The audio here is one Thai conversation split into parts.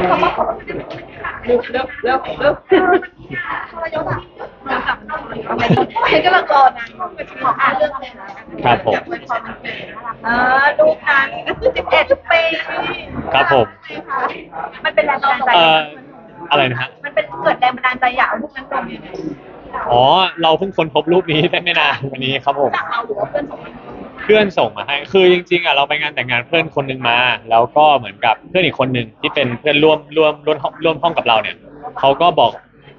เร็วเร็วเร็วเร็วทรยศอะทำไมเห็นกำลังรอนานขออ่านเรื่องอะไรนะครับผมอยากอวยพรวันเกิดน่ารักเออลูกนั้นสิบเอ็ดปีครับผม มันเป็นแรงบันดาลใจเอ่ออะไรนะฮะ มันเป็นเกิดแรงบันดาลใจอยากเอาลูกนั้นลงอ๋อ เราเพิ่งค้นพบรูปนี้ได้ไม่นานวันนี้ครับผมจากเราหรือว่าเพื่อนสองคนเพื่อนส่งมาให้ คือจริงๆอะเราไปงานแต่งงานเพื่อนคนหนึ่งมา แล้วก็เหมือนกับเพื่อนอีกคนหนึ่งที่เป็นเพื่อนร่วมร่วมร่วมห้องร่วมห้องกับเราเนี่ยเขาก็บอก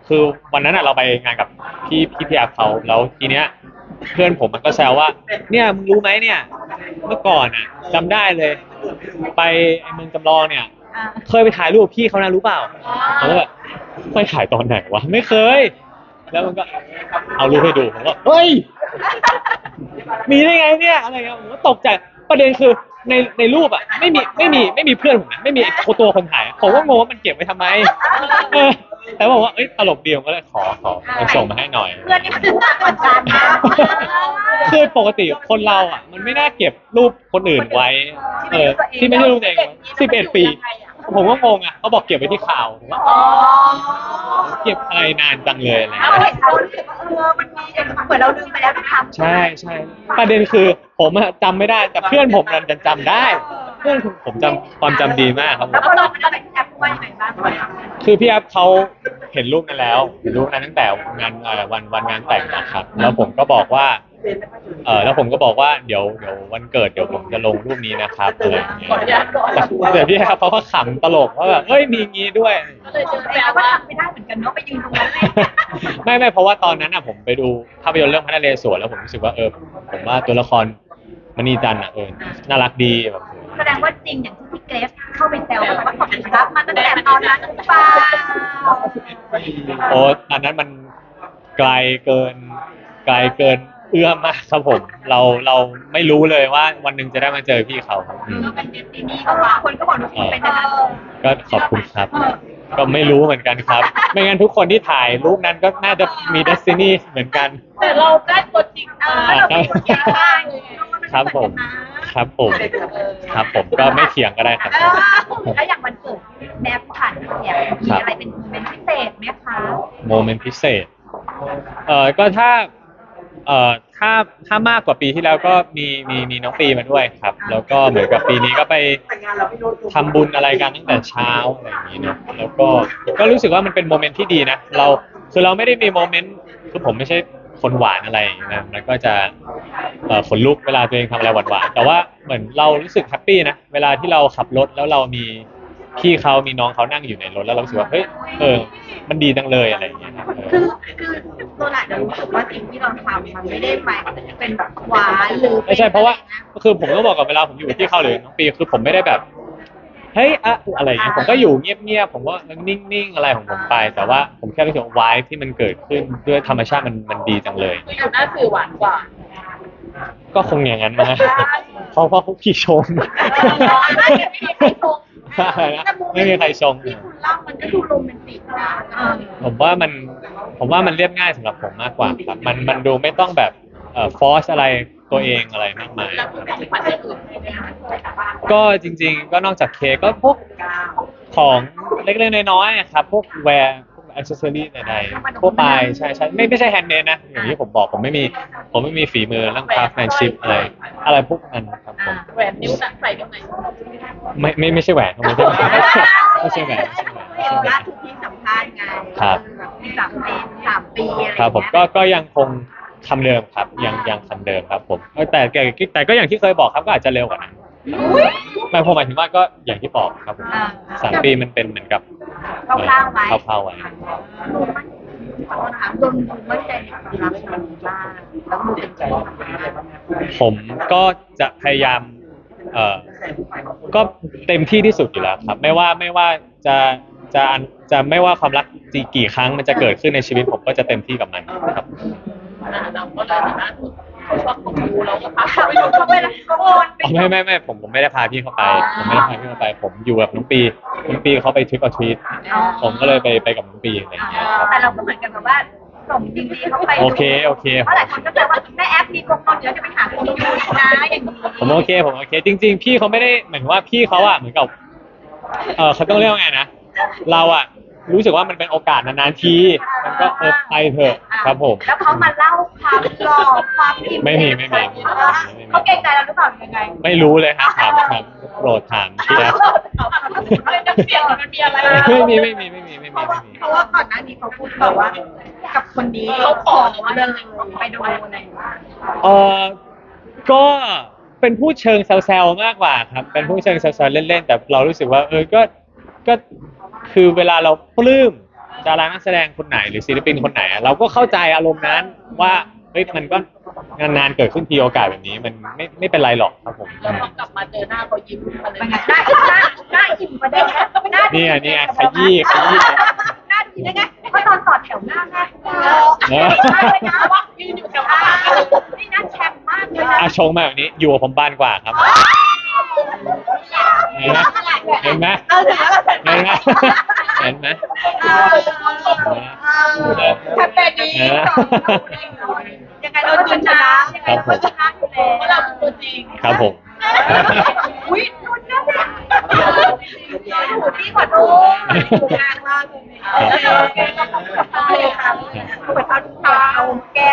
คือวันนั้นอะเราไปงานกับพี่พี่พีอาเขาแล้วทีเนี้ยเพื่อนผมมันก็แซวว่า เนี่ยมึงรู้ไหมเนี่ย เมื่อก่อนอะจำได้เลย ไปไอ้เมืองจำลองเนี่ย อ่าเคยไปถ่ายรูปกับพี่เขานะรู้เปล่าผมก็แบบเคยถ่ายตอนไหนวะไม่เคย แล้วมันก็เอารูปให้ดูผมก็เฮ้ย มีได้ไงเนี่ยอะไรเงี้ยผมก็ตกใจประเด็นคือในในรูปอะไม่มีไม่มีไม่มีเพื่อนผมนะไม่มีตัวคนถ่ายอะผมก็งงว่ามันเก็บไว้ทำไมเออแต่บอกว่าเอ้ยตลกดีผมก็เลยขอขอเอาส่งมาให้หน่อย เพื่อนนี่มันรู้จักเหมือนกันนะคือปกติคนเราอะ มันไม่น่าเก็บรูปคนอื่นไว้ เออที่ไม่ใช่รูปตัวเองสิบเอ็ดปี ผมก็งงอะเขาบอกเก็บไว้ที่ข่าวผมว่าอ๋อเก็บอะไรนานจังเลยอะไรเอาเงี้ยเห็นเรารู้สึกว่าเออมันมีเหมือนเราลืมไปแล้วนะคะใช่ใช่ประเด็นคือผมอะจำไม่ได้แต่เพื่อนผมนันจำได้ เพื่อนผมจำความจำดีมากครับผแล้วมพอเราไม่ได้แอปว่ายังไงบ้างคือพี่แอฟเขาเห็นรูปนั้นแล้ว เห็นรูปนั้นตั้งแต่งานเอ่อวันวันงานแต่งนะครับ แล้วผมก็บอกว่า เออแล้วผมก็บอกว่าเดี๋ยวเดี๋ยววันเกิดเดี๋ยวผมจะลงรูปนี้นะครับอะไรอย่างเงี้ยขออนุญาตก่อนแต่พี่แอฟเขาก็ขำตลกว่าแบบเอ้ยมีงี้ด้วยก็เลยเจอแต่แปลเราก็ว่าทำไม่ได้เหมือนกันเนาะไปยืนตรงนั้นเลยไม่ไม่เพราะว่าตอนนั้นอะผมไปดูภาพยนตร์เรื่องพระนเรศวรแล้วผมรู้สึกว่าเออผมว่าตัวละครมณีจันทร์อะเออน่ารักดีแบบแสดงว่าจริงอย่างที่พี่เกรฟเข้าไปแซวแบบว่าขอบคุณครับมาตั้งแต่ตอนนั้นหรือเปล่าโอ้อันนั้นมันไกลเกินไกลเกิน เอื้อมมากครับผมเราเราไม่รู้เลยว่าวันหนึ่งจะได้มาเจอพี่เขาครับอืมก็เป็นเดสตินีก็ว่าคนก็บอกว่าเป็นอย่างนั้นก็ขอบคุณครับ ก็ไม่รู้เหมือนกันครับ ไม่งั้นทุกคนที่ถ่ายรูปนั้นก็น่าจะมีเดสตินีเหมือนกัน แต่เราได้ตัวจริงเออเราเป็นคนเก่งมากเลยครับผม ครับผม ครับผมก็ไม่เถียงก็ได้ครับ เออแล้วอย่างวันเกิดแนบผ่านเนี่ยมีอะไรเป็นเป็นพิเศษไหมคะ โมเมนต์พิเศษ เอ่อ ก็ถ้า เอ่อถ้าถ้ามากกว่าปีที่แล้วก็มีมีมีน้องปีมาด้วยครับ แล้วก็เหมือนกับปีนี้ก็ไปทำบุญอะไรกันตั้งแต่เช้าอะไรอย่างนี้เนาะแล้วก็ก็รู้สึกว่ามันเป็นโมเมนต์ที่ดีนะ เราคือเราไม่ได้มีโมเมนต์คือผมไม่ใช่คนหวานอะไรอย่างนี้นะมันก็จะเอ่อขนลุกเวลาตัวเองทำอะไรหวานๆแต่ว่าเหมือนเรารู้สึกแฮปปี้นะเวลาที่เราขับรถแล้วเรามี พี่เขามีน้องเขานั่งอยู่ในรถแล้วเรารู้สึกว่าเฮ้ยเออ มันดีจังเลยอะไรอย่างเงี้ยครับเอคืออคือตัวหลานจะรู้สึกว่าสิ่งที่เราทำมันไม่ได้หมายเป็นแบบหวานหรือไม่ใช่เพราะว่าคือผมก็บอกกับเวลาผมอยู่ที่เขาหรือน้องปีคือผมไม่ได้แบบเฮ้ยอะอะไรอย่างเงี้ยผมก็อยู่เงียบๆผมก็นิ่งๆอะไรของผมไป แต่ว่าผมแค่รู้สึกว่าวายที่มันเกิดขึ้นด้วยธรรมชาติมันมันดีจังเลย คืออยู่หน้าสื่อหวานกว่า ก็คงอย่างนั้นมาเพราะเพราะพวกพี่ชมไม่มีใครชม ไม่มีใครชมที่คุณเล่ามันก็ดูโรแมนติกนะเออผมว่ามันผมว่ามันเรียบง่ายสำหรับผมมากกว่าครับ มันมันดูไม่ต้องแบบเอ่อฟอสอะไรตัวเองอะไรมากมาย แล้วมีของขวัญอย่างอื่นไหมคะก็จริง ๆ ก็นอกจากเค้กก็พวกของเล็กๆน้อยๆอะครับ พวกแวร์ พวกอิเซอรี่ใดๆทั่วไปใช่ใช่ไม่ไม่ใช่แฮนด์เมดนะ อย่างที่ผมบอกผมไม่มีผมไม่มีฝีมือเรื่องคราฟแมนชิพอะไรอะไรพวกนั้นครับผมแหวนนิ้วหนักใส่ตรงไหนไม่ไม่ไม่ใช่แหวนไม่ใช่แหวนไม่ใช่แหวนไม่ใช่แหวนไม่เห็นใช่แหวล่านสุดที่สัมภาษณ์ไงครับแบบมีสามปีสามปีอะไรอย่างครับผมเงี้ยก็ก็ยังคงคำเดิมครับ ยังยังคำเดิมครับผมเออแต่แต่แต่ก็อย่างที่เคยบอกครับก็อาจจะเร็วกว่านั้นอุ๊ยไม่ผมหมายถึงว่าก็อย่างที่บอกครับผมอ่าสามปีมันเป็นเหมือนกับ คร่าวๆไว้คร่าวๆไว้ดูมันขอโทษนะคะดนดูมั่นใจในความรักครั้งนี้มากแล้วดูเป็นใจผมก็จะพยายามเอ่อก็เต็มที่ที่สุดอยู่แล้วครับ ไม่ว่าไม่ว่าจะจะจะไม่ว่าความรักจีกี่ครั้งมันจะเกิดขึ้นในชีวิตผมก็จะเต็มที่กับมันครับเราก็เลยล่าสุดเขาชอบ ของดูเราก็พักเขาไปดูเขาไปแล้วเขาโอนไปอ๋อไม่ไม่ไม่ผมผมไม่ได้พาพี่เข้าไป ผมไม่ได้พาพี่เข้าไป ผมอยู่กับน้องปีน้องปีเขาไปทริปออทรีตผมก็เลยไปไปกับน้องปีอะไรอย่างเงี้ยครับ แต่เราก็เหมือนกันแบบว่าส่งยินดีเข้าไปโอเคโอเค เพราะหลายคนก็จะว่าแม่แอปมีกงนอนเดี๋ยวจะไปหาคนยูนะอย่างนี้ผมโอเคผมโอเค จริง ๆ พี่เขาไม่ได้เหมือนว่าพี่เขาอะเหมือนกับเออเขาต้องเรียกว่าไงนะเราอะ รู้สึกว่ามันเป็นโอกาสนานๆทีมันก็เออไปเถอะครับผม แล้วเขามาเล่าความหล่อความอิ่มไม่มีไม่มี เขาเกรงใจเราหรือเปล่ายังไงไม่รู้เลยครับถามถามโปรดถามพี่แอฟอะไรจะเปลี่ยนมันมีอะไรไม่มีไม่มีไม่มีไม่เพมีราะว่าไม่มีเพราะว่าก่อนหน้านี้เขาพูดแบบว่า กับคนนี้เขาขอเลยไปดูในเออก็เป็นผู้เชิงแซวๆมากกว่าครับ เป็นผู้เชิงแซวๆเล่นๆ แต่เรารู้สึกว่าเออก็ก็ คือเวลาเราปลื้มดารานักแสดงคนไหนหรือศิลปินคนไหนอะเราก็เข้าใจอารมณ์นั้นว่าเฮ้ยมันก็นานๆเกิดขึ้นทีโอกาสแบบนี้ มันไม่ไม่เป็นไรหรอกครับผมแล้วพอกลับมาเจอหน้าเขายิ้มมาเลยเป็นไงหน้าหน้าหน้าอิ่มประเด็นหน้าเนี่ยเนี่ยขยี้ขยี้หน้าดีได้ไงเพราะตอนต่อแถวหน้าแม่เออเลยนะว่ายืนอยู่แถวหน้านี่น่าแชมป์มากเลยนะอาชงมาแบบนี้อยู่กับผมบ้านกว่าครับเห็นไหมเห็นไหมเออถึงแล้วเห็นไหมเห็นไหมแคมเปญนี้ยังไงเราชนะยังไงเราชนะอยู่แล้วเพราะเราเป็นตัวจริงครับผม อุ้ยนุ่นนะเนี่ยหูพี่ขอโทษอยู่งานมากเลยโอเคโอเคก็ขอบคุณค่ะขอบคุณค่ะเอาแก้